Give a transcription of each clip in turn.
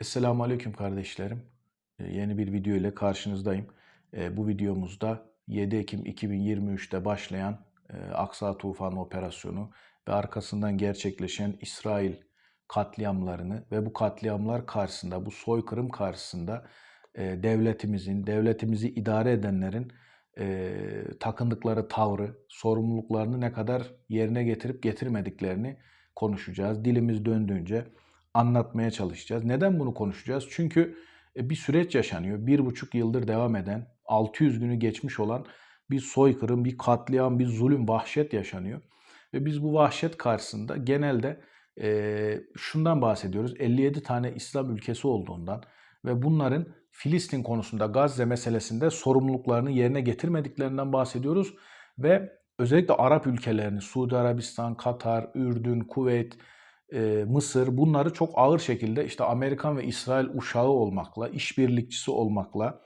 Esselamu Aleyküm kardeşlerim. Ee, Yeni bir video ile karşınızdayım. Ee, Bu videomuzda 7 Ekim 2023'te başlayan e, Aksa Tufanı operasyonu ve arkasından gerçekleşen İsrail katliamlarını ve bu katliamlar karşısında, bu soykırım karşısında e, devletimizin, devletimizi idare edenlerin e, takındıkları tavrı, sorumluluklarını ne kadar yerine getirip getirmediklerini konuşacağız. Dilimiz döndüğünce anlatmaya çalışacağız. Neden bunu konuşacağız? Çünkü e, bir süreç yaşanıyor. Bir buçuk yıldır devam eden, 600 günü geçmiş olan bir soykırım, bir katliam, bir zulüm, vahşet yaşanıyor. Ve biz bu vahşet karşısında genelde e, şundan bahsediyoruz. 57 tane İslam ülkesi olduğundan ve bunların Filistin konusunda Gazze meselesinde sorumluluklarını yerine getirmediklerinden bahsediyoruz. Ve özellikle Arap ülkelerini, Suudi Arabistan, Katar, Ürdün, Kuveyt, e, Mısır bunları çok ağır şekilde işte Amerikan ve İsrail uşağı olmakla, işbirlikçisi olmakla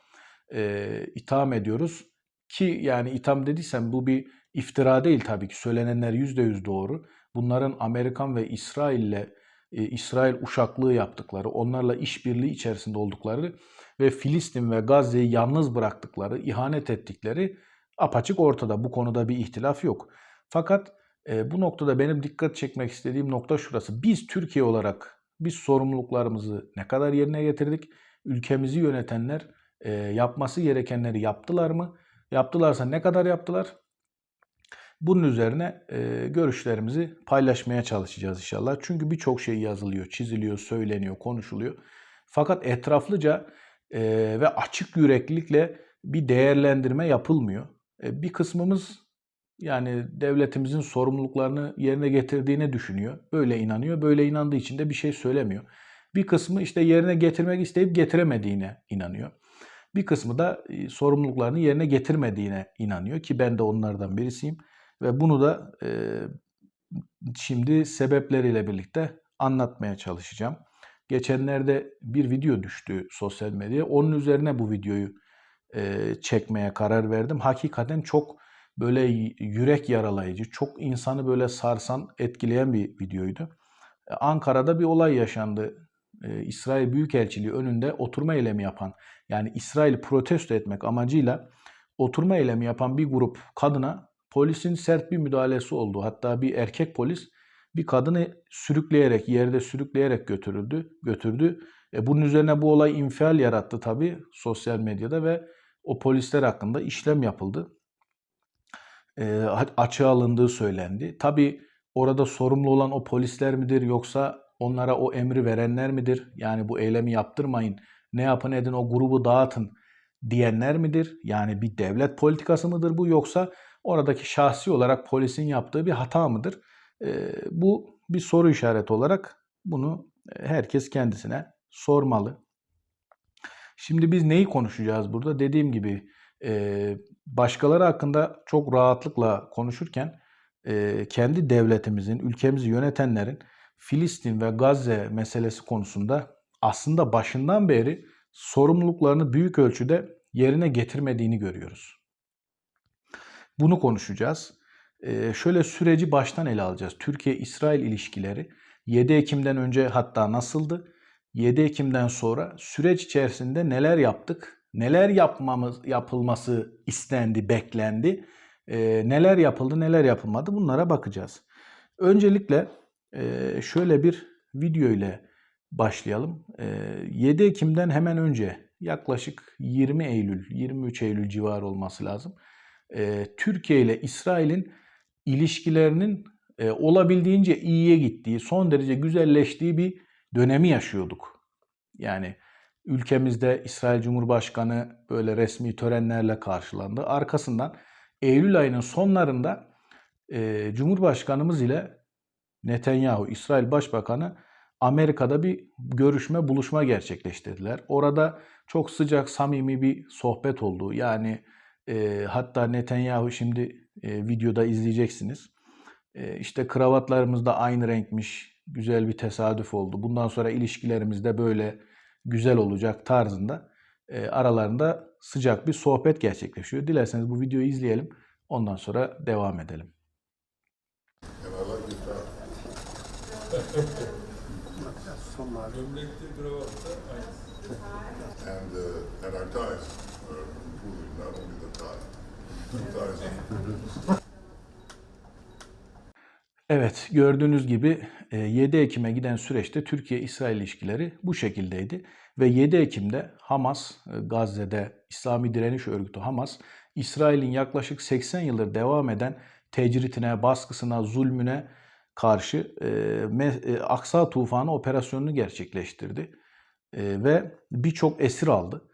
e, itham ediyoruz. Ki yani itham dediysem bu bir iftira değil tabii ki. Söylenenler %100 doğru. Bunların Amerikan ve İsrail'le e, İsrail uşaklığı yaptıkları, onlarla işbirliği içerisinde oldukları ve Filistin ve Gazze'yi yalnız bıraktıkları, ihanet ettikleri apaçık ortada. Bu konuda bir ihtilaf yok. Fakat e, bu noktada benim dikkat çekmek istediğim nokta şurası. Biz Türkiye olarak biz sorumluluklarımızı ne kadar yerine getirdik? Ülkemizi yönetenler e, yapması gerekenleri yaptılar mı? Yaptılarsa ne kadar yaptılar? Bunun üzerine e, görüşlerimizi paylaşmaya çalışacağız inşallah. Çünkü birçok şey yazılıyor, çiziliyor, söyleniyor, konuşuluyor. Fakat etraflıca e, ve açık yüreklilikle bir değerlendirme yapılmıyor. E, bir kısmımız yani devletimizin sorumluluklarını yerine getirdiğine düşünüyor. Böyle inanıyor. Böyle inandığı için de bir şey söylemiyor. Bir kısmı işte yerine getirmek isteyip getiremediğine inanıyor. Bir kısmı da e, sorumluluklarını yerine getirmediğine inanıyor ki ben de onlardan birisiyim. Ve bunu da e, şimdi sebepleriyle birlikte anlatmaya çalışacağım. Geçenlerde bir video düştü sosyal medyaya. Onun üzerine bu videoyu e, çekmeye karar verdim. Hakikaten çok böyle yürek yaralayıcı, çok insanı böyle sarsan, etkileyen bir videoydu. E, Ankara'da bir olay yaşandı. E, İsrail Büyükelçiliği önünde oturma eylemi yapan, yani İsrail protesto etmek amacıyla oturma eylemi yapan bir grup kadına polisin sert bir müdahalesi oldu. Hatta bir erkek polis bir kadını sürükleyerek, yerde sürükleyerek götürüldü, götürdü. E bunun üzerine bu olay infial yarattı tabii sosyal medyada ve o polisler hakkında işlem yapıldı e, açığa alındığı söylendi. Tabi orada sorumlu olan o polisler midir yoksa onlara o emri verenler midir? Yani bu eylemi yaptırmayın, ne yapın edin o grubu dağıtın diyenler midir? Yani bir devlet politikası mıdır bu yoksa oradaki şahsi olarak polisin yaptığı bir hata mıdır? E, bu bir soru işareti olarak bunu herkes kendisine sormalı. Şimdi biz neyi konuşacağız burada? Dediğim gibi e, başkaları hakkında çok rahatlıkla konuşurken e, kendi devletimizin, ülkemizi yönetenlerin Filistin ve Gazze meselesi konusunda aslında başından beri sorumluluklarını büyük ölçüde yerine getirmediğini görüyoruz. Bunu konuşacağız. Ee, şöyle süreci baştan ele alacağız. Türkiye-İsrail ilişkileri 7 Ekim'den önce hatta nasıldı? 7 Ekim'den sonra süreç içerisinde neler yaptık? Neler yapmamız yapılması istendi, beklendi, e, neler yapıldı, neler yapılmadı bunlara bakacağız. Öncelikle e, şöyle bir video ile başlayalım. E, 7 Ekim'den hemen önce yaklaşık 20 Eylül, 23 Eylül civarı olması lazım. E, Türkiye ile İsrail'in ilişkilerinin e, olabildiğince iyiye gittiği, son derece güzelleştiği bir dönemi yaşıyorduk. Yani ülkemizde İsrail Cumhurbaşkanı böyle resmi törenlerle karşılandı. Arkasından Eylül ayının sonlarında e, Cumhurbaşkanımız ile Netanyahu, İsrail Başbakanı Amerika'da bir görüşme, buluşma gerçekleştirdiler. Orada çok sıcak, samimi bir sohbet oldu. Yani e, hatta Netanyahu şimdi e, videoda izleyeceksiniz. E, işte kravatlarımız da aynı renkmiş, güzel bir tesadüf oldu. Bundan sonra ilişkilerimiz de böyle güzel olacak tarzında e, aralarında sıcak bir sohbet gerçekleşiyor. Dilerseniz bu videoyu izleyelim. Ondan sonra devam edelim. and and. Evet, gördüğünüz gibi e, 7 Ekim'e giden süreçte Türkiye-İsrail ilişkileri bu şekildeydi. Ve 7 Ekim'de Hamas, e, Gazze'de İslami Direniş Örgütü Hamas, İsrail'in yaklaşık 80 yıldır devam eden tecritine, baskısına, zulmüne karşı e, e, Aksa Tufanı operasyonunu gerçekleştirdi. E, ve birçok esir aldı.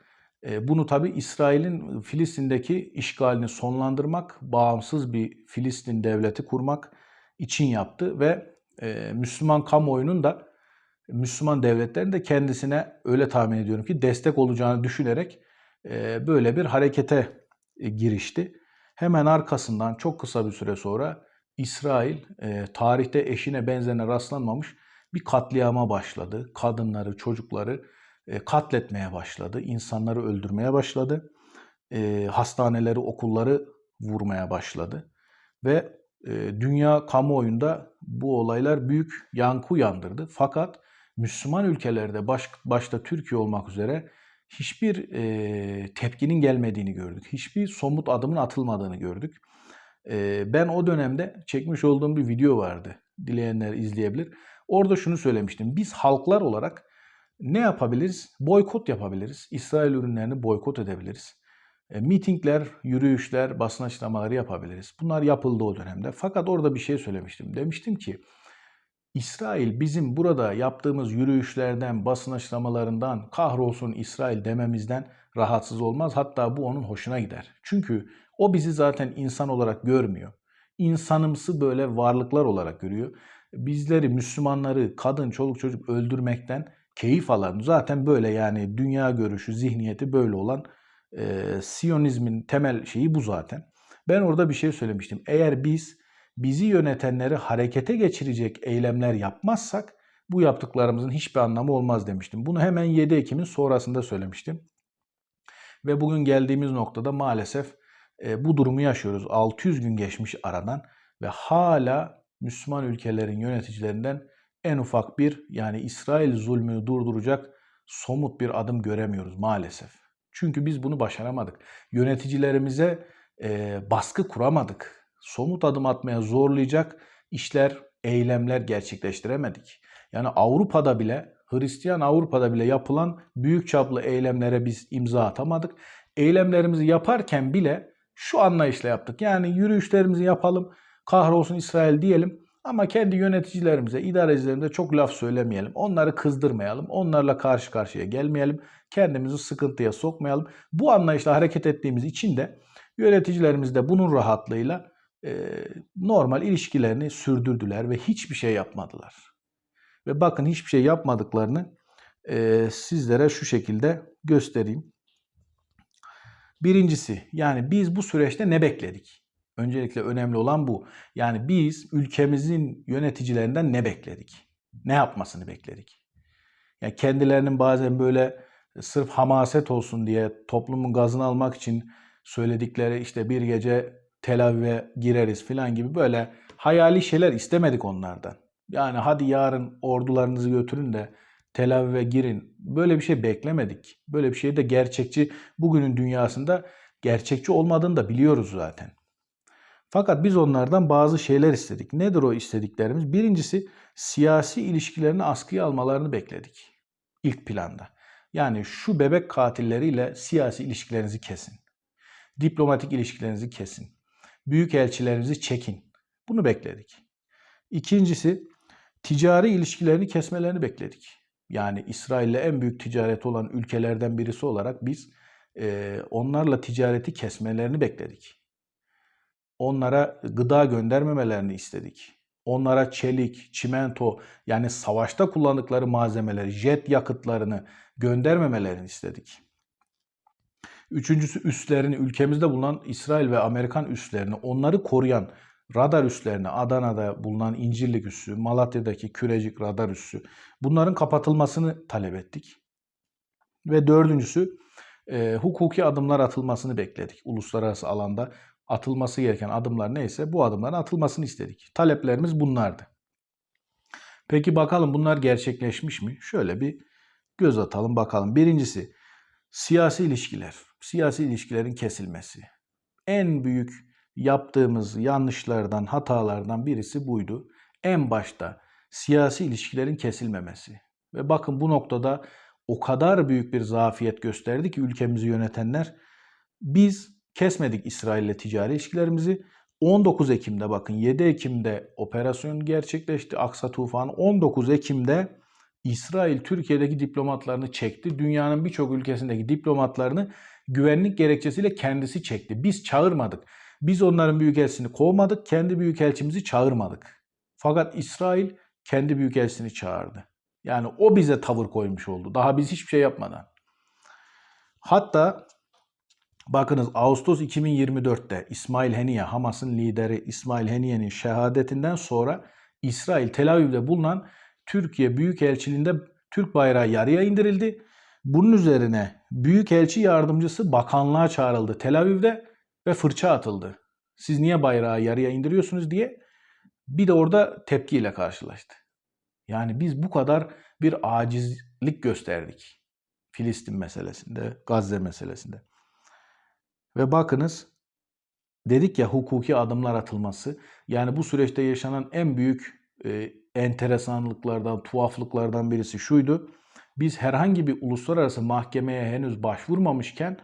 E, bunu tabi İsrail'in Filistin'deki işgalini sonlandırmak, bağımsız bir Filistin devleti kurmak için yaptı ve e, Müslüman kamuoyunun da Müslüman devletlerin de kendisine öyle tahmin ediyorum ki destek olacağını düşünerek e, böyle bir harekete e, girişti. Hemen arkasından çok kısa bir süre sonra İsrail e, tarihte eşine benzerine rastlanmamış bir katliama başladı. Kadınları, çocukları e, katletmeye başladı. insanları öldürmeye başladı. E, hastaneleri, okulları vurmaya başladı. Ve dünya kamuoyunda bu olaylar büyük yankı uyandırdı. Fakat Müslüman ülkelerde baş, başta Türkiye olmak üzere hiçbir e, tepkinin gelmediğini gördük. Hiçbir somut adımın atılmadığını gördük. E, ben o dönemde çekmiş olduğum bir video vardı. Dileyenler izleyebilir. Orada şunu söylemiştim. Biz halklar olarak ne yapabiliriz? Boykot yapabiliriz. İsrail ürünlerini boykot edebiliriz. E, mitingler, yürüyüşler, basın açıklamaları yapabiliriz. Bunlar yapıldı o dönemde. Fakat orada bir şey söylemiştim. Demiştim ki İsrail bizim burada yaptığımız yürüyüşlerden, basın açıklamalarından, kahrolsun İsrail dememizden rahatsız olmaz. Hatta bu onun hoşuna gider. Çünkü o bizi zaten insan olarak görmüyor. İnsanımsı böyle varlıklar olarak görüyor. Bizleri, Müslümanları, kadın, çoluk çocuk öldürmekten keyif alan, zaten böyle yani dünya görüşü, zihniyeti böyle olan e, Siyonizmin temel şeyi bu zaten. Ben orada bir şey söylemiştim. Eğer biz bizi yönetenleri harekete geçirecek eylemler yapmazsak bu yaptıklarımızın hiçbir anlamı olmaz demiştim. Bunu hemen 7 Ekim'in sonrasında söylemiştim. Ve bugün geldiğimiz noktada maalesef e, bu durumu yaşıyoruz. 600 gün geçmiş aradan ve hala Müslüman ülkelerin yöneticilerinden en ufak bir yani İsrail zulmünü durduracak somut bir adım göremiyoruz maalesef. Çünkü biz bunu başaramadık. Yöneticilerimize e, baskı kuramadık. Somut adım atmaya zorlayacak işler, eylemler gerçekleştiremedik. Yani Avrupa'da bile, Hristiyan Avrupa'da bile yapılan büyük çaplı eylemlere biz imza atamadık. Eylemlerimizi yaparken bile şu anlayışla yaptık. Yani yürüyüşlerimizi yapalım, kahrolsun İsrail diyelim ama kendi yöneticilerimize, idarecilerimize çok laf söylemeyelim. Onları kızdırmayalım. Onlarla karşı karşıya gelmeyelim. Kendimizi sıkıntıya sokmayalım. Bu anlayışla hareket ettiğimiz için de yöneticilerimiz de bunun rahatlığıyla e, normal ilişkilerini sürdürdüler ve hiçbir şey yapmadılar. Ve bakın hiçbir şey yapmadıklarını e, sizlere şu şekilde göstereyim. Birincisi yani biz bu süreçte ne bekledik? Öncelikle önemli olan bu. Yani biz ülkemizin yöneticilerinden ne bekledik? Ne yapmasını bekledik? Yani kendilerinin bazen böyle sırf hamaset olsun diye toplumun gazını almak için söyledikleri işte bir gece Tel Aviv'e gireriz falan gibi böyle hayali şeyler istemedik onlardan. Yani hadi yarın ordularınızı götürün de Tel Aviv'e girin. Böyle bir şey beklemedik. Böyle bir şey de gerçekçi bugünün dünyasında gerçekçi olmadığını da biliyoruz zaten. Fakat biz onlardan bazı şeyler istedik. Nedir o istediklerimiz? Birincisi siyasi ilişkilerini askıya almalarını bekledik. İlk planda. Yani şu bebek katilleriyle siyasi ilişkilerinizi kesin. Diplomatik ilişkilerinizi kesin. Büyük elçilerinizi çekin. Bunu bekledik. İkincisi ticari ilişkilerini kesmelerini bekledik. Yani İsrail'le en büyük ticaret olan ülkelerden birisi olarak biz e, onlarla ticareti kesmelerini bekledik. Onlara gıda göndermemelerini istedik. Onlara çelik, çimento yani savaşta kullandıkları malzemeleri, jet yakıtlarını göndermemelerini istedik. Üçüncüsü üslerini, ülkemizde bulunan İsrail ve Amerikan üslerini, onları koruyan radar üslerini, Adana'da bulunan İncirlik üssü, Malatya'daki Kürecik radar üssü, bunların kapatılmasını talep ettik. Ve dördüncüsü, e, hukuki adımlar atılmasını bekledik. Uluslararası alanda atılması gereken adımlar neyse bu adımların atılmasını istedik. Taleplerimiz bunlardı. Peki bakalım bunlar gerçekleşmiş mi? Şöyle bir göz atalım bakalım. Birincisi Siyasi ilişkiler, siyasi ilişkilerin kesilmesi. En büyük yaptığımız yanlışlardan, hatalardan birisi buydu. En başta siyasi ilişkilerin kesilmemesi. Ve bakın bu noktada o kadar büyük bir zafiyet gösterdi ki ülkemizi yönetenler. Biz kesmedik İsrail ile ticari ilişkilerimizi. 19 Ekim'de bakın 7 Ekim'de operasyon gerçekleşti. Aksa Tufanı 19 Ekim'de İsrail Türkiye'deki diplomatlarını çekti. Dünyanın birçok ülkesindeki diplomatlarını güvenlik gerekçesiyle kendisi çekti. Biz çağırmadık. Biz onların büyükelçisini kovmadık. Kendi büyükelçimizi çağırmadık. Fakat İsrail kendi büyükelçisini çağırdı. Yani o bize tavır koymuş oldu. Daha biz hiçbir şey yapmadan. Hatta bakınız Ağustos 2024'te İsmail Haniye, Hamas'ın lideri İsmail Haniye'nin şehadetinden sonra İsrail Tel Aviv'de bulunan Türkiye Büyükelçiliğinde Türk bayrağı yarıya indirildi. Bunun üzerine Büyükelçi yardımcısı bakanlığa çağrıldı Tel Aviv'de ve fırça atıldı. Siz niye bayrağı yarıya indiriyorsunuz diye bir de orada tepkiyle karşılaştı. Yani biz bu kadar bir acizlik gösterdik. Filistin meselesinde, Gazze meselesinde. Ve bakınız dedik ya hukuki adımlar atılması. Yani bu süreçte yaşanan en büyük e, enteresanlıklardan, tuhaflıklardan birisi şuydu. Biz herhangi bir uluslararası mahkemeye henüz başvurmamışken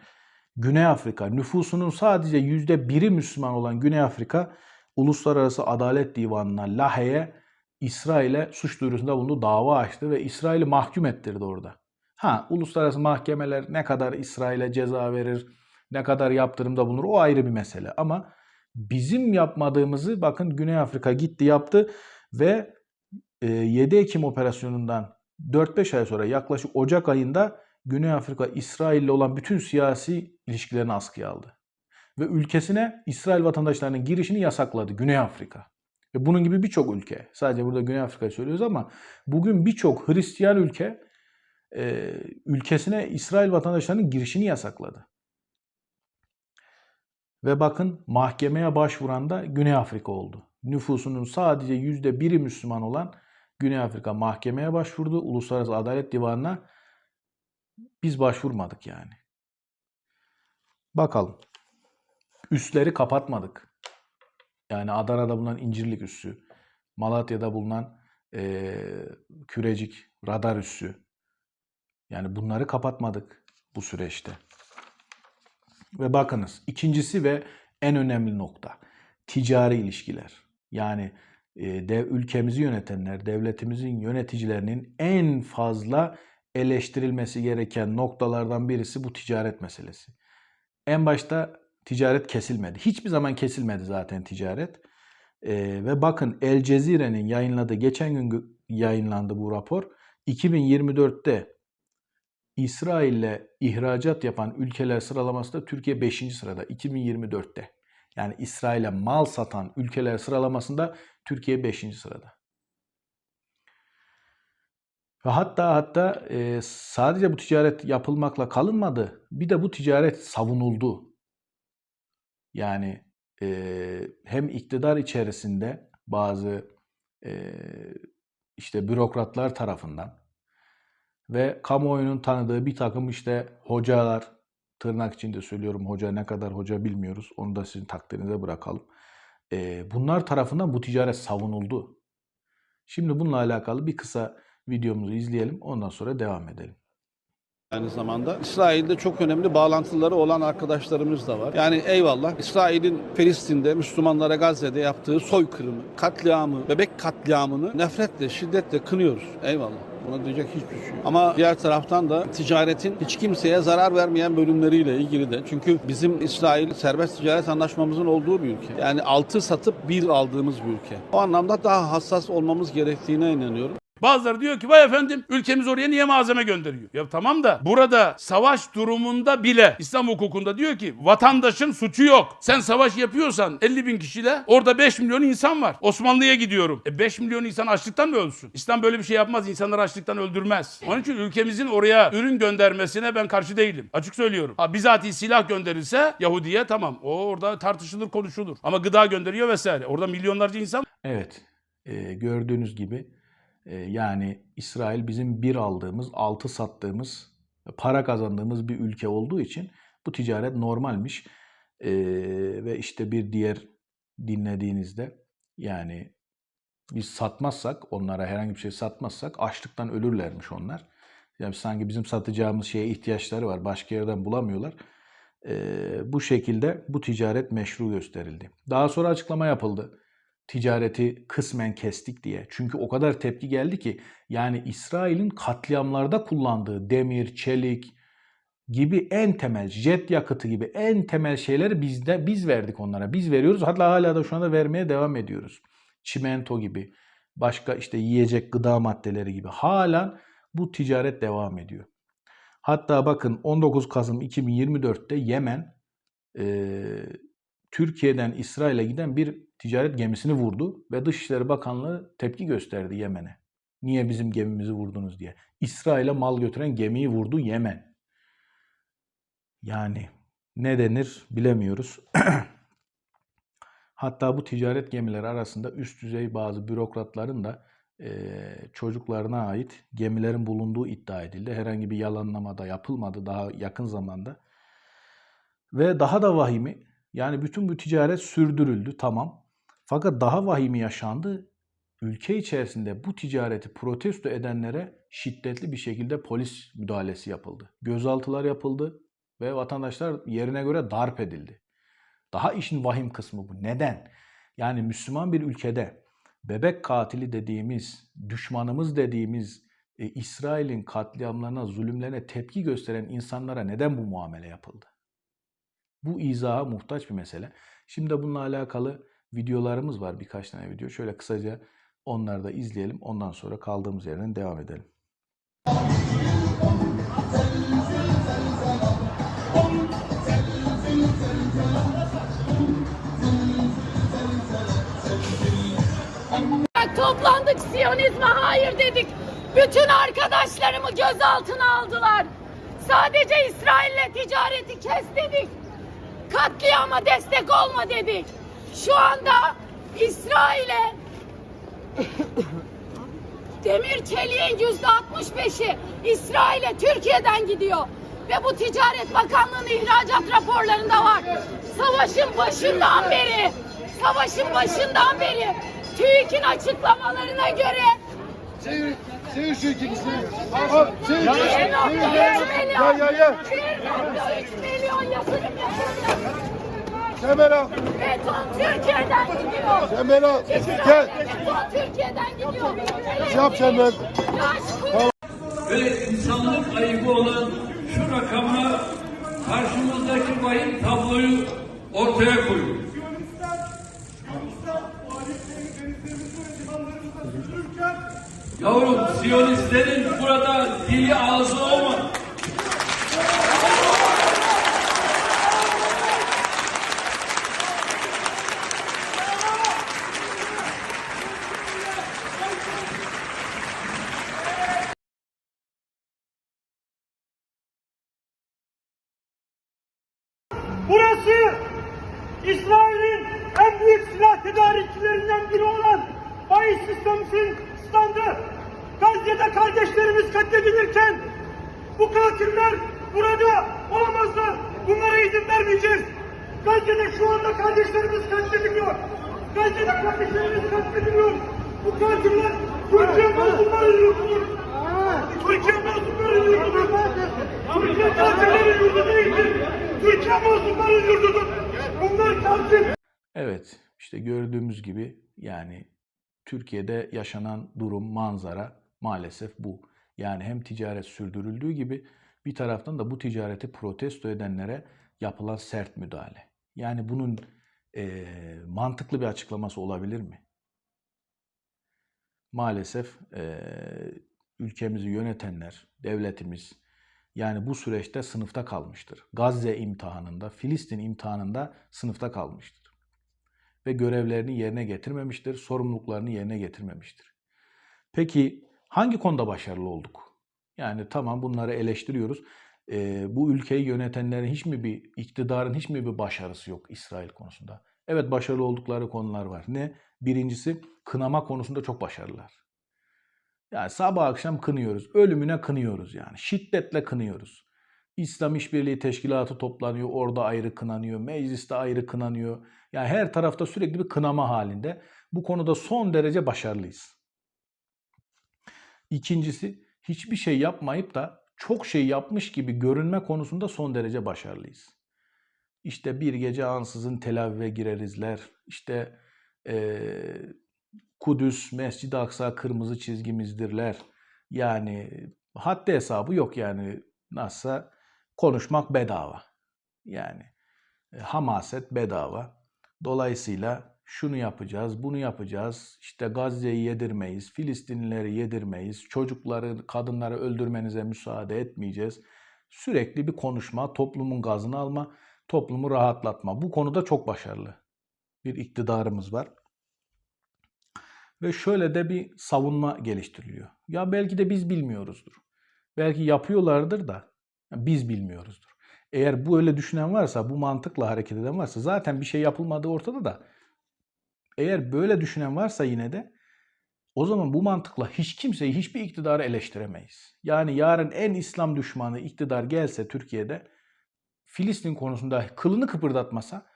Güney Afrika nüfusunun sadece yüzde biri Müslüman olan Güney Afrika Uluslararası Adalet Divanı'na Lahey'e İsrail'e suç duyurusunda bulundu, dava açtı ve İsrail'i mahkum ettirdi orada. Ha, uluslararası mahkemeler ne kadar İsrail'e ceza verir, ne kadar yaptırımda bulunur o ayrı bir mesele. Ama bizim yapmadığımızı bakın Güney Afrika gitti yaptı ve e, 7 Ekim operasyonundan 4-5 ay sonra yaklaşık Ocak ayında Güney Afrika İsrail'le olan bütün siyasi ilişkilerini askıya aldı. Ve ülkesine İsrail vatandaşlarının girişini yasakladı Güney Afrika. Ve bunun gibi birçok ülke. Sadece burada Güney Afrika'yı söylüyoruz ama bugün birçok Hristiyan ülke e, ülkesine İsrail vatandaşlarının girişini yasakladı. Ve bakın mahkemeye başvuran da Güney Afrika oldu. Nüfusunun sadece yüzde biri Müslüman olan Güney Afrika mahkemeye başvurdu. Uluslararası Adalet Divanı'na biz başvurmadık yani. Bakalım. Üsleri kapatmadık. Yani Adana'da bulunan İncirlik üssü, Malatya'da bulunan eee, Kürecik radar üssü. Yani bunları kapatmadık bu süreçte. Ve bakınız ikincisi ve en önemli nokta ticari ilişkiler. Yani e, dev, ülkemizi yönetenler, devletimizin yöneticilerinin en fazla eleştirilmesi gereken noktalardan birisi bu ticaret meselesi. En başta ticaret kesilmedi. Hiçbir zaman kesilmedi zaten ticaret. E, ve bakın El Cezire'nin yayınladığı, geçen gün yayınlandı bu rapor. 2024'te İsrail'le ihracat yapan ülkeler sıralamasında Türkiye 5. sırada 2024'te. Yani İsrail'e mal satan ülkeler sıralamasında Türkiye 5. sırada. Ve hatta hatta e, sadece bu ticaret yapılmakla kalınmadı. Bir de bu ticaret savunuldu. Yani e, hem iktidar içerisinde bazı e, işte bürokratlar tarafından ve kamuoyunun tanıdığı bir takım işte hocalar, tırnak içinde söylüyorum hoca ne kadar hoca bilmiyoruz. Onu da sizin takdirinize bırakalım. Ee, bunlar tarafından bu ticaret savunuldu. Şimdi bununla alakalı bir kısa videomuzu izleyelim. Ondan sonra devam edelim. Aynı zamanda İsrail'de çok önemli bağlantıları olan arkadaşlarımız da var. Yani eyvallah İsrail'in Filistin'de Müslümanlara Gazze'de yaptığı soykırımı, katliamı, bebek katliamını nefretle, şiddetle kınıyoruz. Eyvallah. Buna diyecek hiçbir şey yok. Ama diğer taraftan da ticaretin hiç kimseye zarar vermeyen bölümleriyle ilgili de. Çünkü bizim İsrail serbest ticaret anlaşmamızın olduğu bir ülke. Yani altı satıp bir aldığımız bir ülke. O anlamda daha hassas olmamız gerektiğine inanıyorum. Bazıları diyor ki vay efendim ülkemiz oraya niye malzeme gönderiyor? Ya tamam da burada savaş durumunda bile İslam hukukunda diyor ki vatandaşın suçu yok. Sen savaş yapıyorsan 50 bin kişiyle orada 5 milyon insan var. Osmanlı'ya gidiyorum. E 5 milyon insan açlıktan mı ölsün? İslam böyle bir şey yapmaz. İnsanları açlıktan öldürmez. Onun için ülkemizin oraya ürün göndermesine ben karşı değilim. Açık söylüyorum. Ha bizatihi silah gönderirse Yahudi'ye tamam. O orada tartışılır konuşulur. Ama gıda gönderiyor vesaire. Orada milyonlarca insan Evet, e, gördüğünüz gibi yani İsrail bizim bir aldığımız, altı sattığımız para kazandığımız bir ülke olduğu için bu ticaret normalmiş. Ee, ve işte bir diğer dinlediğinizde yani biz satmazsak onlara herhangi bir şey satmazsak açlıktan ölürlermiş onlar. Yani sanki bizim satacağımız şeye ihtiyaçları var. Başka yerden bulamıyorlar. Ee, bu şekilde bu ticaret meşru gösterildi. Daha sonra açıklama yapıldı. Ticareti kısmen kestik diye. Çünkü o kadar tepki geldi ki yani İsrail'in katliamlarda kullandığı demir, çelik gibi en temel jet yakıtı gibi en temel şeyleri bizde biz verdik onlara. Biz veriyoruz. Hatta hala da şu anda vermeye devam ediyoruz. Çimento gibi, başka işte yiyecek gıda maddeleri gibi hala bu ticaret devam ediyor. Hatta bakın 19 Kasım 2024'te Yemen Türkiye'den İsrail'e giden bir ticaret gemisini vurdu ve Dışişleri Bakanlığı tepki gösterdi Yemen'e. Niye bizim gemimizi vurdunuz diye. İsrail'e mal götüren gemiyi vurdu Yemen. Yani ne denir bilemiyoruz. Hatta bu ticaret gemileri arasında üst düzey bazı bürokratların da eee, çocuklarına ait gemilerin bulunduğu iddia edildi. Herhangi bir yalanlama da yapılmadı daha yakın zamanda. Ve daha da vahimi yani bütün bu ticaret sürdürüldü tamam. Fakat daha vahimi yaşandı. Ülke içerisinde bu ticareti protesto edenlere şiddetli bir şekilde polis müdahalesi yapıldı. Gözaltılar yapıldı ve vatandaşlar yerine göre darp edildi. Daha işin vahim kısmı bu. Neden? Yani Müslüman bir ülkede bebek katili dediğimiz, düşmanımız dediğimiz e, İsrail'in katliamlarına, zulümlerine tepki gösteren insanlara neden bu muamele yapıldı? Bu izaha muhtaç bir mesele. Şimdi bununla alakalı videolarımız var birkaç tane video. Şöyle kısaca onları da izleyelim. Ondan sonra kaldığımız yerden devam edelim. Toplandık Siyonizme hayır dedik. Bütün arkadaşlarımı gözaltına aldılar. Sadece İsrail'le ticareti kes dedik. Katliama destek olma dedik. Şu anda İsrail'e demir çeliğin yüzde 65'i İsrail'e Türkiye'den gidiyor. Ve bu Ticaret Bakanlığı'nın ihracat raporlarında var. Savaşın başından beri, savaşın başından beri TÜİK'in açıklamalarına göre Seyir şu ikili seyir. Hop, seyir, seyir, 1.3 seyir. milyon, Gel, gel, gel. 1.3 milyon yatırım al, Beton Türkiye'den gidiyor. al. Gel. Beton Türkiye'den gidiyor. Ben? Yaş ve insanlık ayıbı olan şu rakamla karşımızdaki vahim tabloyu ortaya koyuyor. Yavrum Siyonistlerin burada dili ağzı olmadı. Burası İsrail'in en büyük silah tedarikçilerinden biri olan Bayis Sistems'in standı. Gazze'de kardeşlerimiz katledilirken bu katiller burada olamazlar. Bunlara izin vermeyeceğiz. Gazze'de şu anda kardeşlerimiz katlediliyor. Gazze'de kardeşlerimiz katlediliyor. Bu katiller Türkiye mazlumları yurdudur. Türkiye mazlumları yurdudur. Türkiye katillerin yurdu değildir. Türkiye mazlumların yurdudur. Bunlar katil. Evet, işte gördüğümüz gibi yani Türkiye'de yaşanan durum, manzara maalesef bu. Yani hem ticaret sürdürüldüğü gibi bir taraftan da bu ticareti protesto edenlere yapılan sert müdahale. Yani bunun eee, mantıklı bir açıklaması olabilir mi? Maalesef eee, ülkemizi yönetenler, devletimiz yani bu süreçte sınıfta kalmıştır. Gazze imtihanında, Filistin imtihanında sınıfta kalmıştır ve görevlerini yerine getirmemiştir, sorumluluklarını yerine getirmemiştir. Peki hangi konuda başarılı olduk? Yani tamam bunları eleştiriyoruz. Ee, bu ülkeyi yönetenlerin hiç mi bir iktidarın hiç mi bir başarısı yok İsrail konusunda? Evet başarılı oldukları konular var. Ne? Birincisi kınama konusunda çok başarılılar. Yani sabah akşam kınıyoruz. Ölümüne kınıyoruz yani. Şiddetle kınıyoruz. İslam İşbirliği Teşkilatı toplanıyor. Orada ayrı kınanıyor. Mecliste ayrı kınanıyor. Yani her tarafta sürekli bir kınama halinde. Bu konuda son derece başarılıyız. İkincisi hiçbir şey yapmayıp da çok şey yapmış gibi görünme konusunda son derece başarılıyız. İşte bir gece ansızın Tel girerizler. İşte eee Kudüs, Mescid-i Aksa kırmızı çizgimizdirler. Yani haddi hesabı yok yani nasılsa konuşmak bedava. Yani e, hamaset bedava. Dolayısıyla şunu yapacağız, bunu yapacağız. İşte Gazze'yi yedirmeyiz, Filistinlileri yedirmeyiz, çocukları, kadınları öldürmenize müsaade etmeyeceğiz. Sürekli bir konuşma, toplumun gazını alma, toplumu rahatlatma. Bu konuda çok başarılı bir iktidarımız var. Ve şöyle de bir savunma geliştiriliyor. Ya belki de biz bilmiyoruzdur. Belki yapıyorlardır da biz bilmiyoruzdur. Eğer bu öyle düşünen varsa, bu mantıkla hareket eden varsa zaten bir şey yapılmadığı ortada da eğer böyle düşünen varsa yine de o zaman bu mantıkla hiç kimseyi, hiçbir iktidarı eleştiremeyiz. Yani yarın en İslam düşmanı iktidar gelse Türkiye'de Filistin konusunda kılını kıpırdatmasa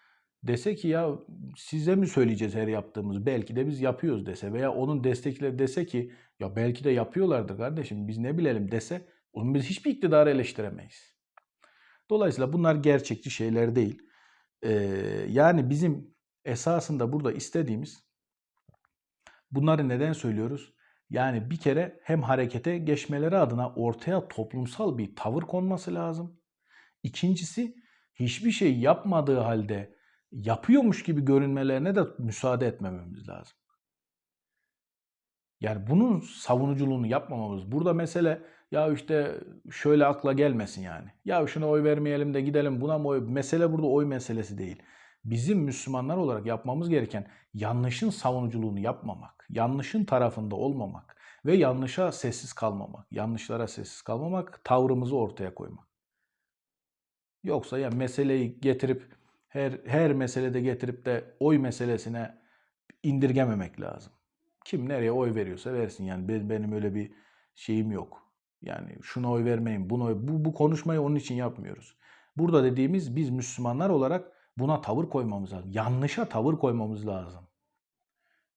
dese ki ya size mi söyleyeceğiz her yaptığımız belki de biz yapıyoruz dese veya onun destekleri dese ki ya belki de yapıyorlardır kardeşim biz ne bilelim dese o zaman biz hiçbir iktidarı eleştiremeyiz. Dolayısıyla bunlar gerçekçi şeyler değil. Ee, yani bizim esasında burada istediğimiz bunları neden söylüyoruz? Yani bir kere hem harekete geçmeleri adına ortaya toplumsal bir tavır konması lazım. İkincisi hiçbir şey yapmadığı halde yapıyormuş gibi görünmelerine de müsaade etmememiz lazım. Yani bunun savunuculuğunu yapmamamız. Burada mesele ya işte şöyle akla gelmesin yani. Ya şuna oy vermeyelim de gidelim buna mı oy? Mesele burada oy meselesi değil. Bizim Müslümanlar olarak yapmamız gereken yanlışın savunuculuğunu yapmamak, yanlışın tarafında olmamak ve yanlışa sessiz kalmamak, yanlışlara sessiz kalmamak, tavrımızı ortaya koymak. Yoksa ya meseleyi getirip her her meselede getirip de oy meselesine indirgememek lazım. Kim nereye oy veriyorsa versin yani ben- benim öyle bir şeyim yok. Yani şuna oy vermeyin, buna oy, bu, bu konuşmayı onun için yapmıyoruz. Burada dediğimiz biz Müslümanlar olarak buna tavır koymamız lazım. Yanlışa tavır koymamız lazım.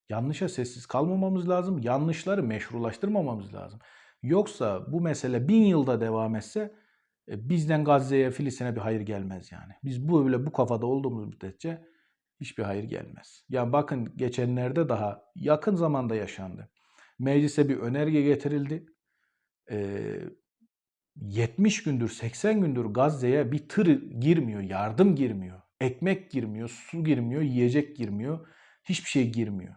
Yanlışa sessiz kalmamamız lazım. Yanlışları meşrulaştırmamamız lazım. Yoksa bu mesele bin yılda devam etse e, bizden Gazze'ye, Filistin'e bir hayır gelmez yani. Biz bu böyle bu kafada olduğumuz müddetçe hiçbir hayır gelmez. Ya bakın geçenlerde daha yakın zamanda yaşandı. Meclise bir önerge getirildi. Ee, 70 gündür, 80 gündür Gazze'ye bir tır girmiyor, yardım girmiyor. Ekmek girmiyor, su girmiyor, yiyecek girmiyor. Hiçbir şey girmiyor.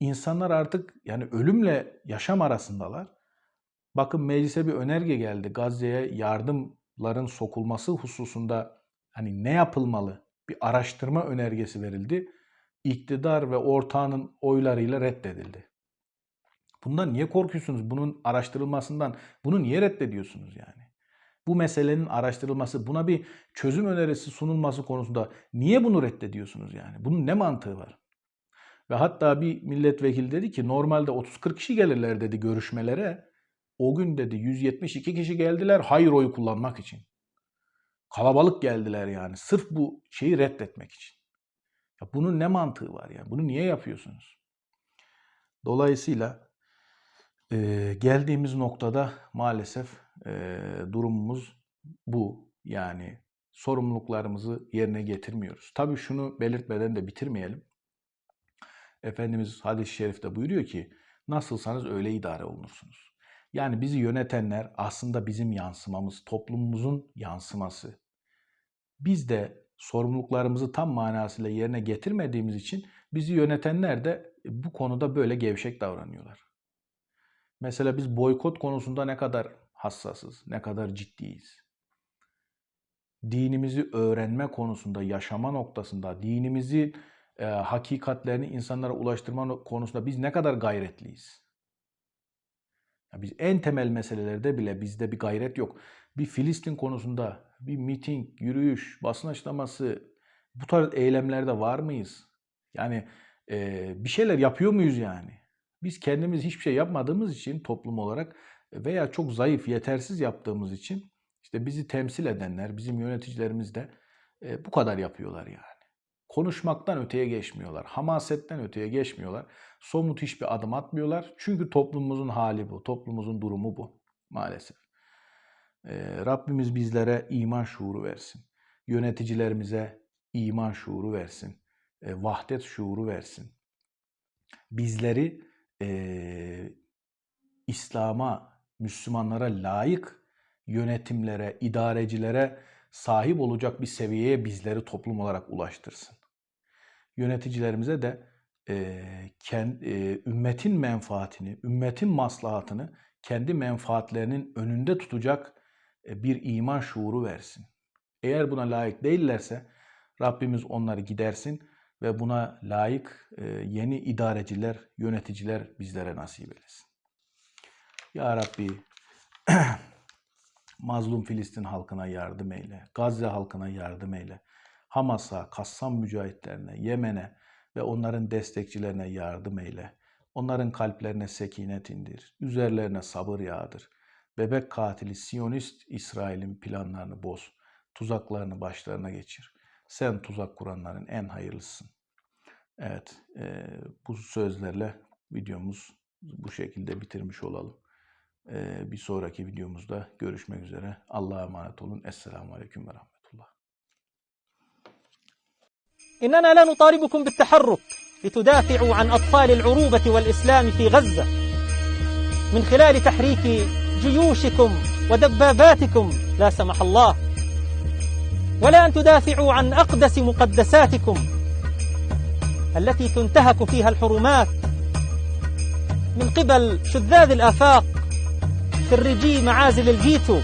İnsanlar artık yani ölümle yaşam arasındalar. Bakın meclise bir önerge geldi. Gazze'ye yardımların sokulması hususunda hani ne yapılmalı? Bir araştırma önergesi verildi. İktidar ve ortağının oylarıyla reddedildi. Bundan niye korkuyorsunuz? Bunun araştırılmasından bunu niye reddediyorsunuz yani? Bu meselenin araştırılması, buna bir çözüm önerisi sunulması konusunda niye bunu reddediyorsunuz yani? Bunun ne mantığı var? Ve hatta bir milletvekili dedi ki normalde 30-40 kişi gelirler dedi görüşmelere. O gün dedi 172 kişi geldiler hayır oyu kullanmak için. Kalabalık geldiler yani sırf bu şeyi reddetmek için. Ya bunun ne mantığı var yani? Bunu niye yapıyorsunuz? Dolayısıyla e, geldiğimiz noktada maalesef e, durumumuz bu. Yani sorumluluklarımızı yerine getirmiyoruz. Tabii şunu belirtmeden de bitirmeyelim. Efendimiz hadis-i şerifte buyuruyor ki nasılsanız öyle idare olunursunuz. Yani bizi yönetenler aslında bizim yansımamız, toplumumuzun yansıması. Biz de sorumluluklarımızı tam manasıyla yerine getirmediğimiz için bizi yönetenler de bu konuda böyle gevşek davranıyorlar. Mesela biz boykot konusunda ne kadar hassasız, ne kadar ciddiyiz. Dinimizi öğrenme konusunda, yaşama noktasında, dinimizi e, hakikatlerini insanlara ulaştırma konusunda biz ne kadar gayretliyiz. Ya biz en temel meselelerde bile bizde bir gayret yok. Bir Filistin konusunda bir miting, yürüyüş, basın açıklaması bu tarz eylemlerde var mıyız? Yani e, bir şeyler yapıyor muyuz yani? Biz kendimiz hiçbir şey yapmadığımız için toplum olarak veya çok zayıf, yetersiz yaptığımız için işte bizi temsil edenler, bizim yöneticilerimiz de e, bu kadar yapıyorlar yani. Konuşmaktan öteye geçmiyorlar. Hamasetten öteye geçmiyorlar. Somut hiçbir adım atmıyorlar. Çünkü toplumumuzun hali bu. Toplumumuzun durumu bu maalesef. Ee, Rabbimiz bizlere iman şuuru versin. Yöneticilerimize iman şuuru versin. E, vahdet şuuru versin. Bizleri e, İslam'a, Müslümanlara layık yönetimlere, idarecilere sahip olacak bir seviyeye bizleri toplum olarak ulaştırsın. Yöneticilerimize de e, kend, e, ümmetin menfaatini, ümmetin maslahatını kendi menfaatlerinin önünde tutacak e, bir iman şuuru versin. Eğer buna layık değillerse Rabbimiz onları gidersin ve buna layık e, yeni idareciler, yöneticiler bizlere nasip eylesin. Ya Rabbi mazlum Filistin halkına yardım eyle. Gazze halkına yardım eyle. Hamas'a, Kassam mücahitlerine, Yemen'e ve onların destekçilerine yardım eyle. Onların kalplerine sekinet indir. Üzerlerine sabır yağdır. Bebek katili Siyonist İsrail'in planlarını boz. Tuzaklarını başlarına geçir. Sen tuzak kuranların en hayırlısın. Evet, e, bu sözlerle videomuz bu şekilde bitirmiş olalım. E, bir sonraki videomuzda görüşmek üzere. Allah'a emanet olun. Esselamu Aleyküm ve Rahmetullah. إننا لا نطالبكم بالتحرك لتدافعوا عن أطفال العروبة والإسلام في غزة من خلال تحريك جيوشكم ودباباتكم لا سمح الله ولا أن تدافعوا عن أقدس مقدساتكم التي تنتهك فيها الحرمات من قبل شذاذ الآفاق خريجي معازل الفيتو.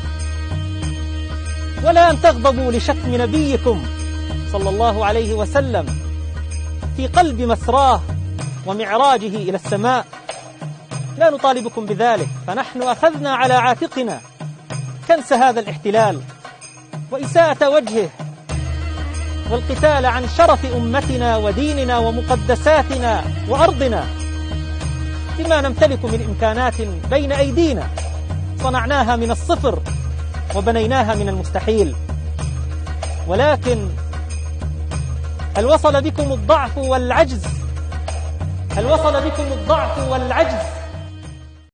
ولا أن تغضبوا لشتم نبيكم صلى الله عليه وسلم في قلب مسراه ومعراجه إلى السماء. لا نطالبكم بذلك فنحن أخذنا على عاتقنا كنس هذا الاحتلال. وإساءة وجهه والقتال عن شرف أمتنا وديننا ومقدساتنا وأرضنا. بما نمتلك من إمكانات بين أيدينا صنعناها من الصفر وبنيناها من المستحيل. ولكن هل وصل بكم الضعف والعجز؟ هل وصل بكم الضعف والعجز؟